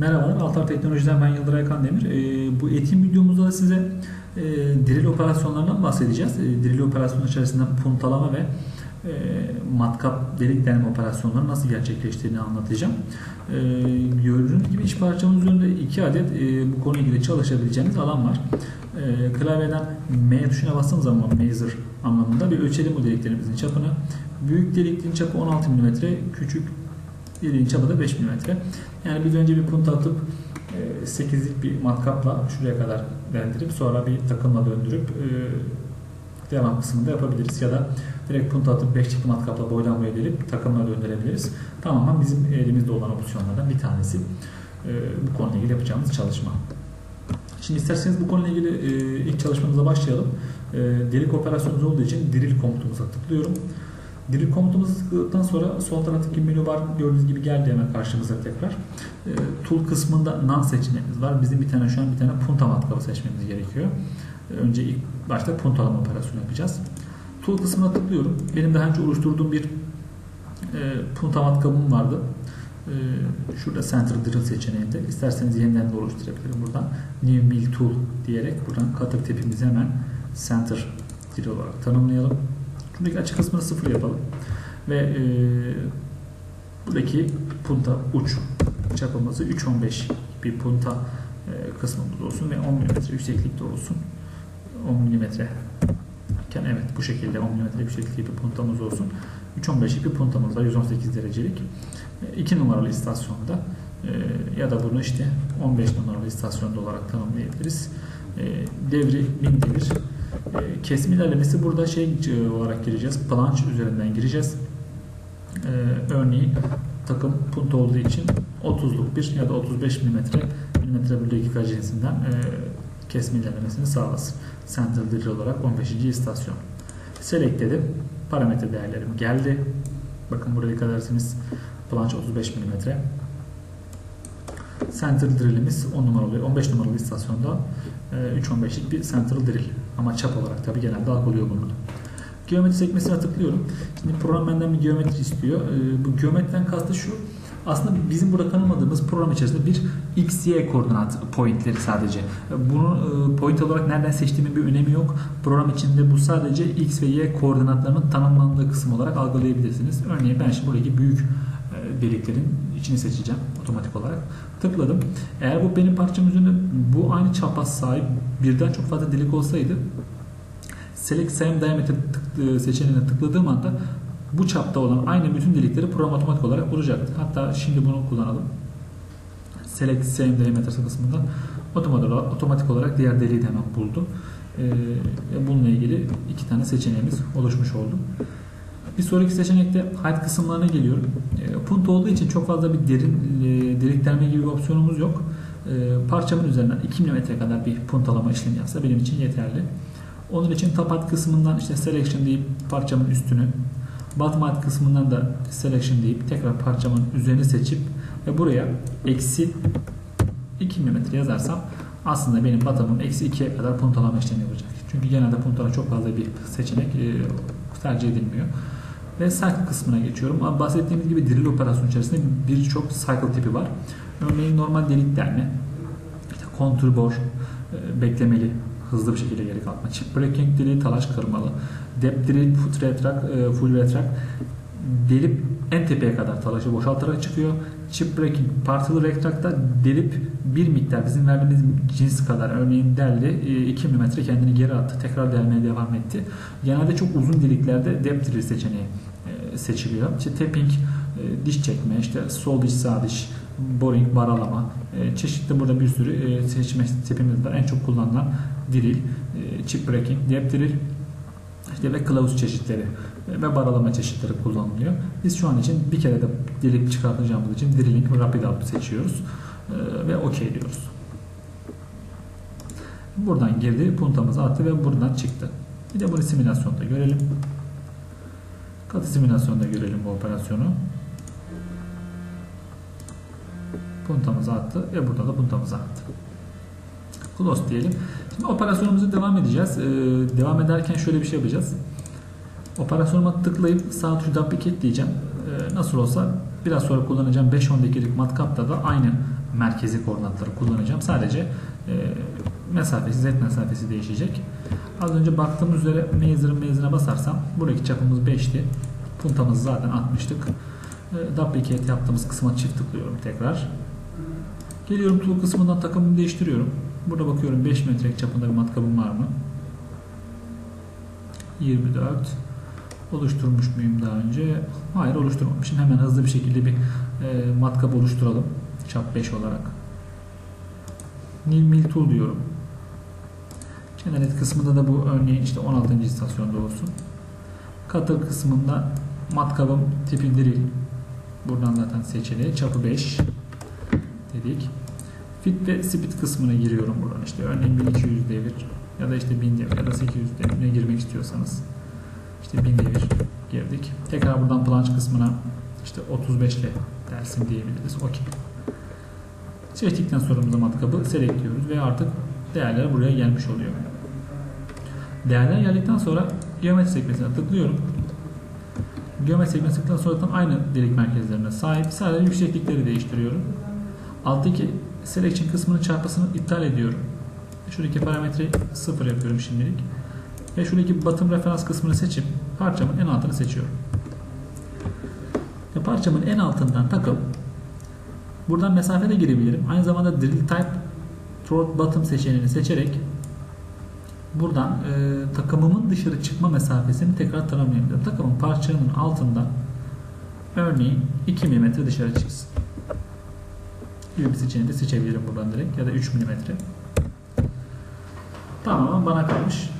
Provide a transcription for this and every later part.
Merhabalar, Altar Teknoloji'den ben Yıldıray Kandemir. Ee, bu eğitim videomuzda da size e, diril operasyonlarından bahsedeceğiz. E, diril operasyonu içerisinde puntalama ve e, matkap delik delme operasyonları nasıl gerçekleştiğini anlatacağım. E, gördüğünüz gibi iş parçamız üzerinde iki adet e, bu konuyla ilgili çalışabileceğiniz alan var. E, klavyeden M tuşuna bastığım zaman measure anlamında bir ölçelim bu deliklerimizin çapını. Büyük delikliğin çapı 16 mm, küçük deliğin çapı da 5 mm. Yani biz önce bir punta atıp 8'lik bir matkapla şuraya kadar deldirip sonra bir takımla döndürüp e, devam kısmında yapabiliriz. Ya da direkt punta atıp 5'lik matkapla boylanmaya delip takımla döndürebiliriz. Tamamen bizim elimizde olan opsiyonlardan bir tanesi. E, bu konuyla ilgili yapacağımız çalışma. Şimdi isterseniz bu konuyla ilgili e, ilk çalışmamıza başlayalım. Delik operasyonumuz olduğu için diril komutumuza tıklıyorum. Drill komutumuzu tıkladıktan sonra sol taraftaki menü var gördüğünüz gibi geldi hemen karşımıza tekrar. E, tool kısmında none seçeneğimiz var. Bizim bir tane şu an bir tane punta matkabı seçmemiz gerekiyor. E, önce ilk başta puntalama operasyonu yapacağız. Tool kısmına tıklıyorum. Benim daha önce oluşturduğum bir e, punta matkabım vardı. E, şurada Center Drill seçeneğinde. İsterseniz yeniden de oluşturabilirim buradan. New Mill Tool diyerek buradan cutter tipimizi hemen Center Drill olarak tanımlayalım. Buradaki açı kısmını sıfır yapalım. Ve e, buradaki punta uç çapımızı 3.15 bir punta e, kısmımız olsun ve 10 mm yükseklikte olsun. 10 mm iken evet bu şekilde 10 mm yükseklikte bir puntamız olsun. 3.15'lik bir puntamız var 118 derecelik. 2 e, numaralı istasyonda e, ya da bunu işte 15 numaralı istasyonda olarak tanımlayabiliriz. E, devri 1000 devir e, kesim ilerlemesi burada şey e, olarak gireceğiz. Planche üzerinden gireceğiz. E, örneğin takım punt olduğu için 30'luk bir ya da 35 mm milimetre bölü dakika cinsinden e, ilerlemesini sağlasın. Central Drill olarak 15. istasyon. Select dedim. Parametre değerlerim geldi. Bakın buraya dikkat ederseniz planche 35 mm. Central Drill'imiz 10 numaralı, 15 numaralı istasyonda 3.15'lik bir Central Drill. Ama çap olarak tabi genelde algılıyor bunu. Geometri sekmesine tıklıyorum. Şimdi program benden bir geometri istiyor. Ee, bu geometriden kastı şu. Aslında bizim burada tanımadığımız program içerisinde bir x, y koordinat pointleri sadece. Bunu e, point olarak nereden seçtiğimin bir önemi yok. Program içinde bu sadece x ve y koordinatlarının tanımlandığı kısım olarak algılayabilirsiniz. Örneğin ben şimdi buradaki büyük e, deliklerin içini seçeceğim otomatik olarak. Tıkladım. Eğer bu benim parçam üzerinde bu aynı çapaz sahip birden çok fazla delik olsaydı Select Same Diameter tık, seçeneğine tıkladığım anda bu çapta olan aynı bütün delikleri program otomatik olarak bulacaktı. Hatta şimdi bunu kullanalım. Select Same Diameter kısmından otomatik olarak, otomatik olarak diğer deliği de hemen buldu. Ee, bununla ilgili iki tane seçeneğimiz oluşmuş oldu. Bir sonraki seçenekte height kısımlarına geliyorum. E, punt olduğu için çok fazla bir derin e, deliklenme gibi bir opsiyonumuz yok. E, parçamın üzerinden 2 mm kadar bir puntalama işlemi yapsa benim için yeterli. Onun için top height kısmından işte selection deyip parçamın üstünü, bottom height kısmından da selection deyip tekrar parçamın üzerini seçip ve buraya eksi 2 mm yazarsam aslında benim bottom'um eksi 2'ye kadar puntalama işlemi yapacak. Çünkü genelde puntala çok fazla bir seçenek tercih edilmiyor. Ve cycle kısmına geçiyorum. Ama bahsettiğimiz gibi drill operasyonu içerisinde birçok cycle tipi var. Örneğin normal delik delme, işte kontur e, beklemeli, hızlı bir şekilde geri kalkma. Chip breaking drill, talaş kırmalı, depth drill, foot retrak, e, full retrak, delip en tepeye kadar talaşı boşaltarak çıkıyor. Chip breaking partial retract'ta delip bir miktar bizim verdiğimiz cins kadar örneğin deldi 2 e, mm kendini geri attı. Tekrar delmeye devam etti. Genelde çok uzun deliklerde depth drill seçeneği seçiliyor. İşte tapping, e, diş çekme, işte sol diş, sağ diş, boring, baralama, e, çeşitli burada bir sürü e, seçme tipimiz var. En çok kullanılan drill, chip breaking, dep drill, işte ve kılavuz çeşitleri ve baralama çeşitleri kullanılıyor. Biz şu an için bir kere de delik çıkartacağımız için drilling rapid out seçiyoruz ve OK diyoruz. Buradan girdi, puntamızı attı ve buradan çıktı. Bir de bunu simülasyonda görelim. Katı simülasyonda görelim bu operasyonu. Puntamızı attı ve burada da puntamızı attı. Close diyelim. Şimdi operasyonumuzu devam edeceğiz. Ee, devam ederken şöyle bir şey yapacağız. Operasyonuma tıklayıp sağ tuşu duplicate diyeceğim. Ee, nasıl olsa biraz sonra kullanacağım 5-10 dakikalık matkapta da aynı merkezi koordinatları kullanacağım. Sadece e, mesafesi, z mesafesi değişecek. Az önce baktığımız üzere Mazer'ın mezine basarsam buradaki çapımız 5'ti. Puntamızı zaten atmıştık. E, duplicate yaptığımız kısma çift tıklıyorum tekrar. Geliyorum tool kısmından takımımı değiştiriyorum. Burada bakıyorum 5 metre çapında bir matkabım var mı? 24 oluşturmuş muyum daha önce? Hayır oluşturmamışım. Hemen hızlı bir şekilde bir e, matkap oluşturalım. Çap 5 olarak. Nil Mil Tool diyorum. Generalet kısmında da bu örneğin işte 16. istasyonda olsun. Cutter kısmında matkabım tipi drill. Buradan zaten seçili. Çapı 5 dedik. Fit ve speed kısmına giriyorum buradan. İşte örneğin 1200 devir ya da işte 1000 devir ya da 800 devirine girmek istiyorsanız işte 1000 devir girdik. Tekrar buradan planche kısmına işte 35 ile dersin diyebiliriz. Okey. Seçtikten sonra matkabı selectliyoruz ve artık değerler buraya gelmiş oluyor. Değerler geldikten sonra geometri sekmesine tıklıyorum. Geometri sekmesine tıkladıktan sonra aynı delik merkezlerine sahip. Sadece yükseklikleri değiştiriyorum. Alttaki selection kısmının çarpısını iptal ediyorum. Şuradaki parametreyi sıfır yapıyorum şimdilik. Ve şuradaki bottom referans kısmını seçip parçamın en altını seçiyorum. Ve parçamın en altından takıp buradan mesafe de girebilirim. Aynı zamanda drill type throat bottom seçeneğini seçerek buradan e, takımımın dışarı çıkma mesafesini tekrar tanımlayabilirim. Takımın parçanın altından örneğin 2 mm dışarı çıksın bir seçeneği de seçebilirim buradan direkt ya da 3 mm. Tamam bana kalmış.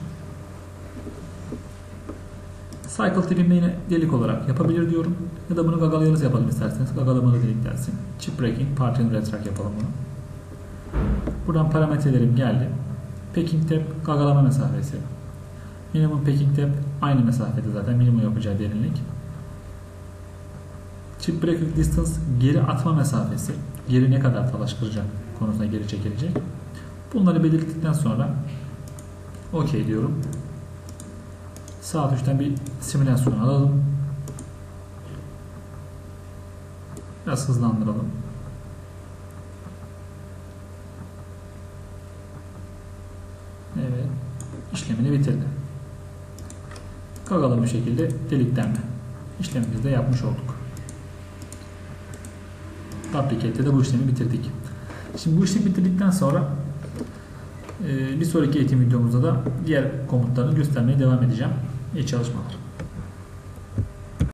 Cycle tipimde yine delik olarak yapabilir diyorum. Ya da bunu gagalayalız yapalım isterseniz. Gagalamalı delik dersin. Chip breaking, partial retract yapalım bunu. Buradan parametrelerim geldi. Packing tap, gagalama mesafesi. Minimum packing tap aynı mesafede zaten minimum yapacağı derinlik. Chip breaking distance geri atma mesafesi. Geri ne kadar talaş kıracak konusunda geri çekilecek. Bunları belirttikten sonra OK diyorum. Sağ tuştan bir simülasyon alalım. Biraz hızlandıralım. Evet. İşlemini bitirdi. Kagalı bir şekilde deliklenme. İşlemimizi de yapmış olduk. Duplicate'de de bu işlemi bitirdik. Şimdi bu işlemi bitirdikten sonra bir sonraki eğitim videomuzda da diğer komutlarını göstermeye devam edeceğim. İyi çalışmalar.